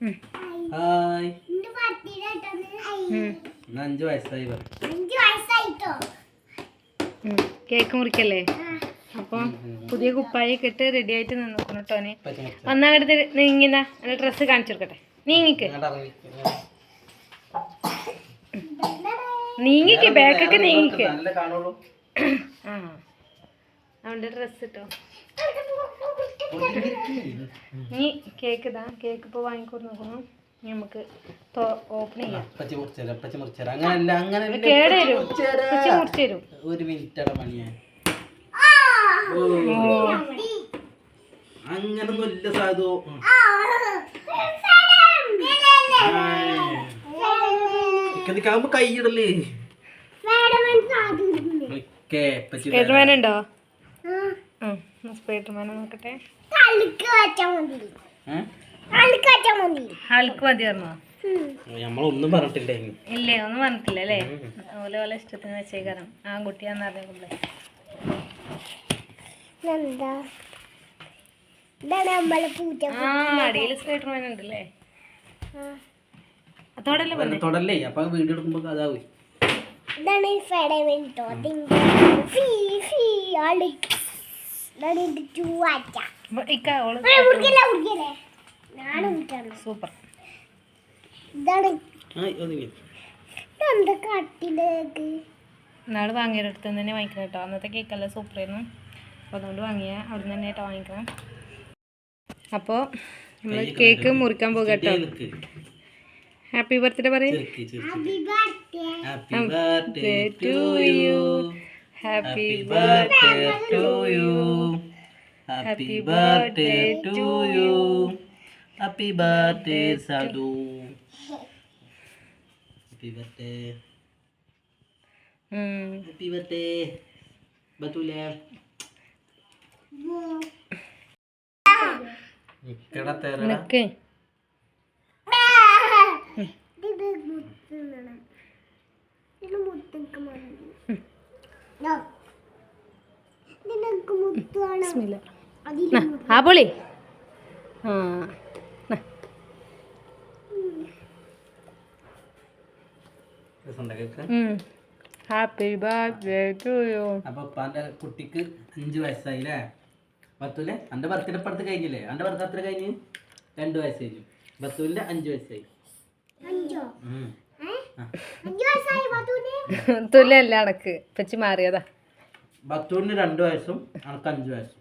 Hi. അഞ്ചു വയസ്സായി cake മുറിക്കല്ലേ? അപ്പോൾ പുതിയ കുപ്പായി ഇട്ട് റെഡി ആയിട്ട് നിന്നു കേട്ടോ പച്ചമുറിച്ച ഒന്നങ്ങടുത്ത് നീങ്ങിന്നാ എന്റെ ഡ്രസ്സ് കാണിച്ചു കൊടുക്കട്ടെ. നീങ്ങിക്ക്. നീങ്ങിക്ക് ബാക്കൊക്കെ നീങ്ങിക്ക്. ആ. അവന്റെ ഡ്രസ് ഇട്ടോ. നീ കേക്ക് ഇതാ. കേക്ക് ഇപ്പോൾ വാങ്ങിക്കൊണ്ട് ഇനി നമുക്ക് ഓപ്പൺ ചെയ്യാം. ഒരു മിനിറ്റ് മണിയാ ഓ. അങ്ങനൊന്നും ഇല്ല സാധു. കൈയിടല്ലേ ഉണ്ടോ സ്പൈഡർമാൻ നോക്കട്ടെ. ഹൾക്ക് മതി. പറഞ്ഞോ? നമ്മളൊന്നും പറഞ്ഞിട്ടില്ല. ഇല്ലേ ഒന്നും പറഞ്ഞിട്ടില്ല അല്ലേ? ഓല ഓല ഇഷ്ടത്തിന് വെച്ചേക്കാരം. ആ കുട്ടിയാന്ന് ആ അടിയിൽ സ്പൈഡർമാൻ ഉണ്ടല്ലേ? പറഞ്ഞേ? തൊടല്ലേ? അപ്പൊ വീഡിയോ എടുക്കുമ്പോ അതാവും. ഇതാണ് ഫെഡമെന്റോ ഫീ ഫീ സൂപ്പർ. ഇതാണ്. നാളെ വാങ്ങിയ അടുത്ത് തന്നെ വാങ്ങിക്കണം കേട്ടോ. അന്നത്തെ കേക്കല്ല സൂപ്പർ ആയിരുന്നു. അപ്പോൾ അതുകൊണ്ട് വാങ്ങിയ. അവിടെ നിന്ന് തന്നെ കേട്ടോ വാങ്ങിക്കണം. അപ്പോൾ നമ്മൾ കേക്ക് മുറിക്കാൻ പോകുക കേട്ടോ. ഹാപ്പി ബർത്ത്ഡേ പറയും. Happy birthday to you happy birthday to to you. Happy birthday to you. Happy birthday Sadhu. Happy birthday. Happy birthday. Batula. ഇക്കട തേരട നിക്ക് ഇത് ആ പൊളി. ആ ഹാപ്പി ബർത്ത്ഡേ ടു യു അപ്പൊ ഉപ്പാന്റെ കുട്ടിക്ക് അഞ്ച് വയസ്സായില്ലേ? ബത്തുലെ അന്റെ ബർത്ത്ഡേ പടുത്ത് കഴിഞ്ഞില്ലേ? അന്റെ ബർത്ത് എത്ര കഴിഞ്ഞ്? രണ്ട് വയസ്സായി ബത്തുവിന്റെ അഞ്ച് വയസ്സായി. അഞ്ചോ. അഞ്ച് വയസ്സായി പത്തൂന് തുല്യല്ല അണക്ക് പച്ചി മാറിയതാ. ബത്തുവിന് രണ്ട് വയസ്സും അനക്ക് അഞ്ച് വയസ്സും.